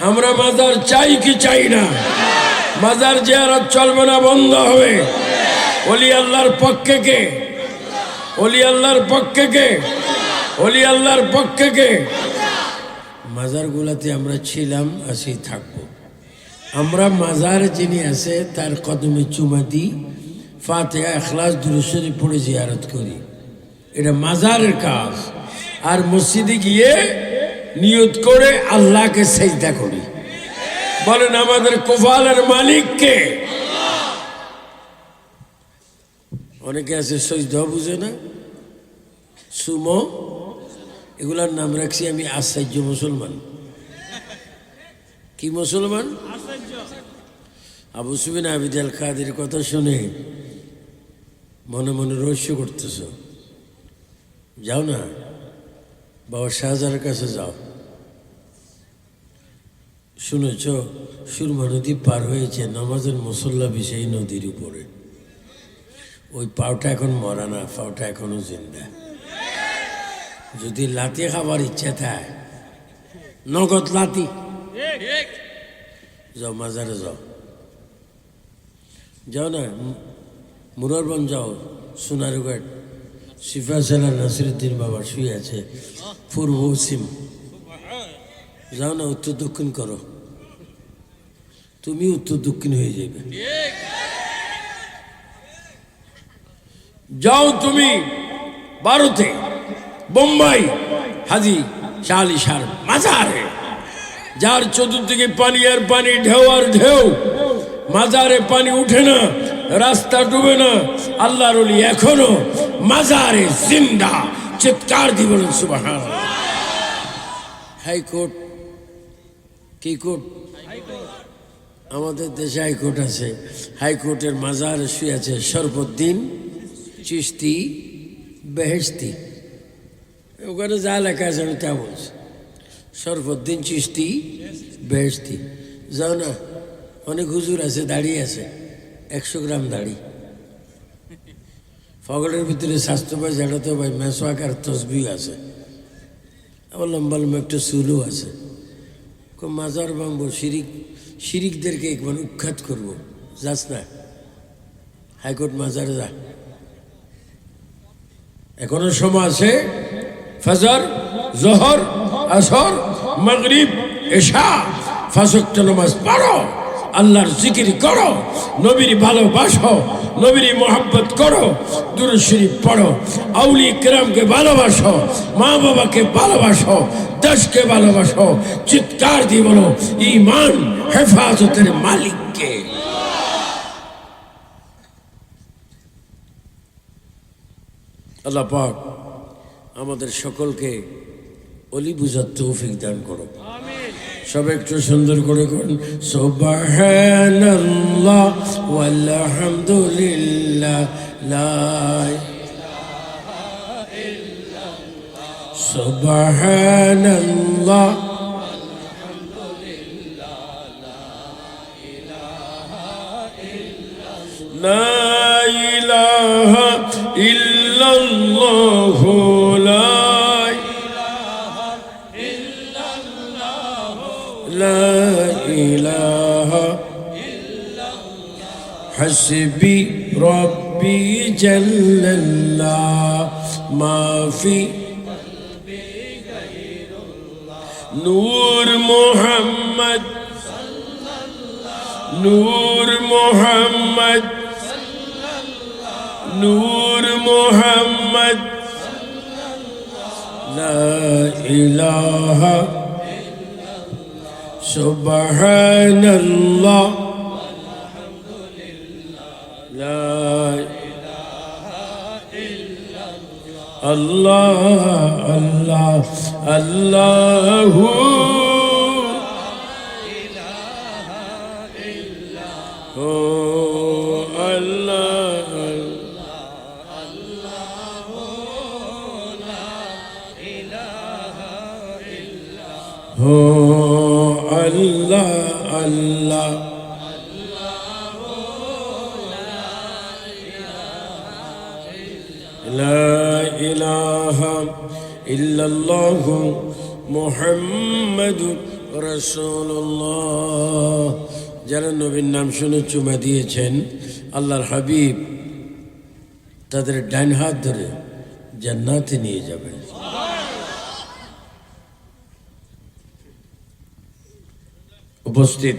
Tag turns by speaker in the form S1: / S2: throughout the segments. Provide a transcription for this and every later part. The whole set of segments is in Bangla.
S1: আমরা মাজার চাই কি চাই না? মাজার জিয়ারত চলবে না, বন্ধ হবে। অলি আল্লাহর পক্ষে কে? অলি আল্লাহর পক্ষে কে? অলি আল্লাহর পক্ষে কে? মাজারগুলাতে আমরা ছিলাম আসি থাকব। আমরা মাজার যিনি আছে, তার কদমে চুমা দিই, ফাতেহা, এখলাস দুরুশরী পড়ে জিয়ারত করি। এটা মাজারের কাজ। আর মসজিদে গিয়ে নিয়ত করে আল্লাহকে সেজদা করি। বলেন, আমাদের কোফালের মালিককে অনেকে আছে সজদা বুঝে না। সুমো, এগুলার নাম রাখছি আমি আশ্চর্য মুসলমান। কি মুসলমান? আবু সুবিন আবিদ আল কাদের কথা শুনে মনে মনে রহস্য করতেছ। যাও না। বাবা শাহজাহানের কাছে যাও। শুনেছ, সুরমা নদী পার হয়েছে, নামাজের মুসল্লা বিষয় নদীর উপরে। ওই পাওটা এখন মরা না, পাওটা এখনও জিন্দা। যদি লাতি খাবার ইচ্ছা থাকে, নগদ লাতি। যাও, মাজারে যাও। যাও না, মুরারবন যাও সোনারুঘাট সিফা সেলার নাসিরুদ্দিন বাবা শুয়ে আছে। পূর্ব পশ্চিম। যাও না, উত্তর দক্ষিণ করো। তুমি উত্তর দক্ষিণ হয়ে যাবে। যাও তুমি ভারতে বোম্বাই, হাজি সার মাজারে। যার চতুর্দিকে পানি আর পানি ঢেউ আর ঢেউ, মাজারে পানি উঠে না রাস্তা ডুবে না। আল্লাহর এখনও মাজারে জিন্দা। চিৎকার দি বলুন সুবাহ হাইকোর্ট কি কোর্ট? আমাদের দেশে হাইকোর্ট আছে। হাইকোর্টের মাজার শুয়ে আছে সর্বদ্দিন চিস্তি বেহেস্তি ওখানে যা লেখা আছে আমি তা বলছি। সরফদ্দিন চিস্তি বেহেস্তি যাও না, অনেক হুজুর আছে, দাঁড়িয়ে আছে। একশো গ্রাম দাড়ি। ফগলের ভিতরে স্বাস্থ্য ভাই জানাতো ভাই মেসোয়াক আর তসবিও আছে। আবার লম্বা লম্বা একটা চুলও আছে। মাজার ভাঙবো শিরিক, শিরিকদেরকে একবার উৎখাত করব। যাস না। হাইকোর্ট মাজারে যা। এখনও সময় আছে? ফজর, জহর, আসর, মাগরিব, এশা, ফাঁসক্ত নামাজ পড়ো। আল্লাহর জিকির করো, নবীর ভালোবাসো, নবীর মোহাব্বত করো দুরু শরীফ পড়ো। আউলি কেরামকে ভালোবাসো, মা বাবাকে ভালোবাসো, দেশকে ভালোবাসো, চিৎকার দিয়ে বলো ইমান হেফাজতের মালিককে। আল্লাহ পাক আমাদের সকলকে অলি বুঝার তৌফিক দান করো সব একটু সুন্দর করে করুন সুবহানাল্লাহ ওয়ালহামদুলিল্লাহ লা সুবহানাল্লাহ لا إله إلا الله حسبي ربي جل الله. ما في قلبي غير الله نور محمد الله نور محمد صلى الله نور محمد. صلى الله لا إله إلا الله. سبحان الله. الله الله الله إله إلا الله الله لا إله إلا الله محمد রসুল্লাহ যারা নবীর নাম শুনে চুমা দিয়েছেন আল্লাহর হাবিব তাদের ডাইন হাত ধরে জান্নাতে নিয়ে যাবেন উপস্থিত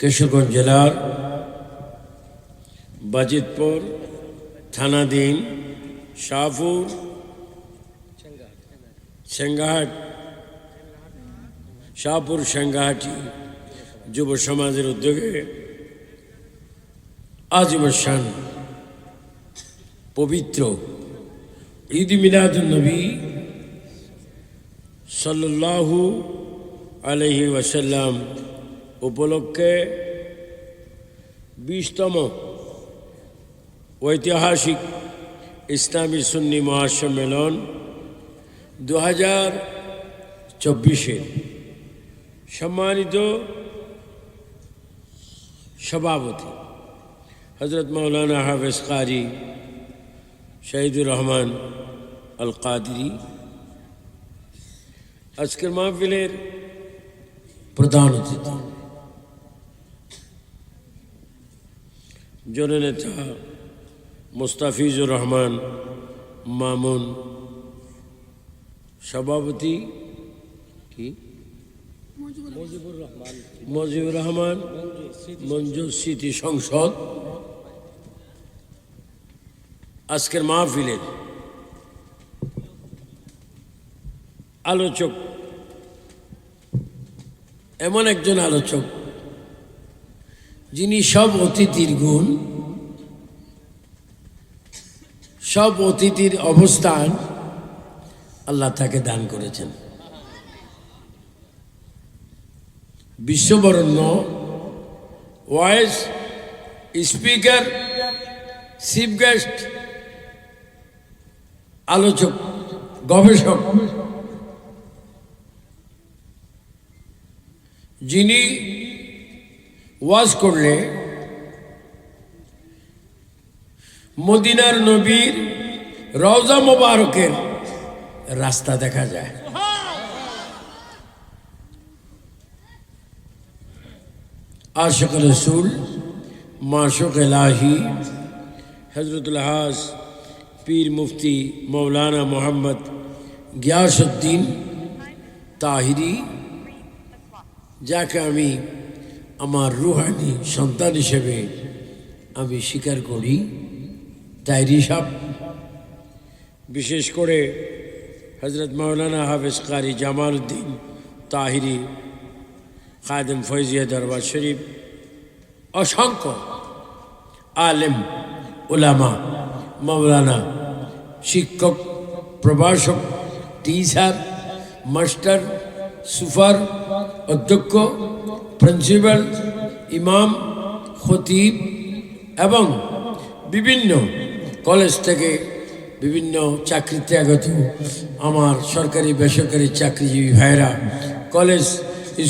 S1: কিশোরগঞ্জ জেলার বাজিতপুর থানাধীন শাহপুর, সেঙ্গাহাট, শাহপুর সেঙ্গাহাটি যুব সমাজের উদ্যোগে আজীবসান পবিত্র ঈদ মিলাদুলনবী সাল্লাল্লাহু আলহি ওয়াসাল্লাম উপলক্ষে বিশতম ঐতিহাসিক ইসলামী সুন্নি মহাসম্মেলন দু হাজার চব্বিশে। সম্মানিত সভাপতি হজরত মৌলানা হাফেজ কারি শহীদুর রহমান আল কাদরি আজকের মাহফিলের প্রধান অতিথি। জননেতা মুস্তাফিজুর রহমান মামুন সভাপতি কি? মজিবুর রহমান। মঞ্জু স্মৃতি সংসদ। আজকের মাহফিলের আলোচক এমন একজন আলোচক যিনি সব অতিথির গুণ সব অতিথির অবস্থান আল্লাহ তাকে দান করেছেন। বিশ্ববরণ্য ওয়েস স্পিকার চিফ গেস্ট আলোচক, গবেষক। যিনি ওয়াজ করলে মদিনার নবীর রওজা মোবারকের রাস্তা দেখা যায়। আশক রসুল, মাশক এলাহি হজরতুল হাস, পীর মুফতি মৌলানা মোহাম্মদ গিয়াসুদ্দিন তাহিরি, যাকে আমি আমার রুহানি সন্তান হিসেবে আমি স্বীকার করি। তাইরি সাহ বিশেষ করে হজরত মৌলানা হাফেজ কারি জামাল উদ্দিন তাহিরি, খাদেম ফৈজিয়া দরবার শরীফ, অসংখ্য আলেম ওলামা মৌলানা শিক্ষক, প্রভাষক, টিচার, মাস্টার, সুফার, অধ্যক্ষ, প্রিন্সিপাল, ইমাম, খতিব এবং বিভিন্ন কলেজ থেকে বিভিন্ন চাকরিতে আগত আমার সরকারি, বেসরকারি চাকরিজীবী ভাইরা কলেজ,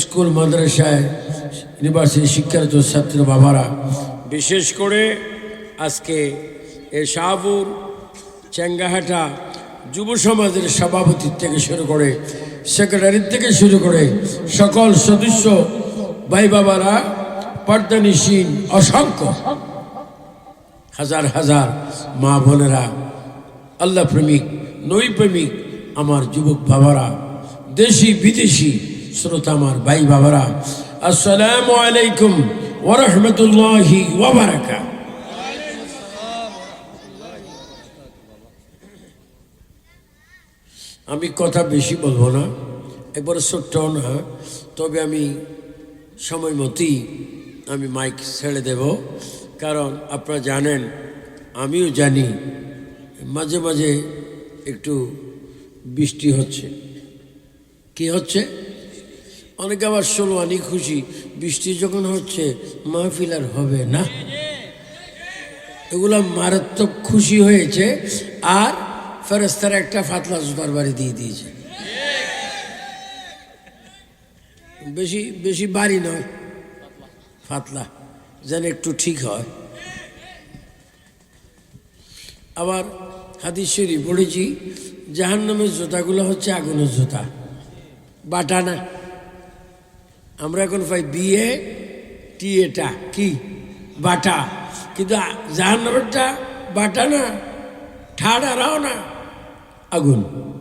S1: স্কুল, মাদ্রাসায়, ইউনিভার্সিটি শিক্ষারত ছাত্র বাবারা, বিশেষ করে আজকে এ শাহপুর চেঙ্গাহাটা যুব সমাজের সভাপতি থেকে শুরু করে সেক্রেটারির থেকে শুরু করে সকল সদস্য ভাই বাবারা, পর্দানিসীন, অসংখ্য হাজার হাজার মা বোনেরা, আল্লাহ প্রেমিক নই প্রেমিক, আমার যুবক বাবারা, দেশি বিদেশি শ্রোতা আমার ভাই বাবারা, আসসালামু আলাইকুম ওরহমতুল্লাহি আমি কথা বেশি বলব না, একবার ছোট্ট না, তবে আমি সময় মতোই আমি মাইক ছেড়ে দেব। কারণ আপনারা জানেন, আমিও জানি, মাঝে মাঝে একটু বৃষ্টি হচ্ছে। কি হচ্ছে? অনেকে আবার ষোলো আনি খুশি, বৃষ্টি যখন হচ্ছে, মাহফিল আর হবে না। এগুলো মারাত্মক খুশি হয়েছে, আর ফেরেস্তার একটা ফাতলা জুতার বাড়ি দিয়ে দিয়েছে। বেশি বেশি বাড়ি নয়, ফাতলা। যেন একটু ঠিক হয়। আবার হাদিস শরীফ পড়েছি, জাহান্নামের জুতাগুলো হচ্ছে আগুনের জুতা। বাটা না। আমরা এখন পাই বিয়ে টিয়েটা কি? বাটা। কিন্তু জাহান্নামেরটা বাটা না ঠাড়ারাও না, আগুন।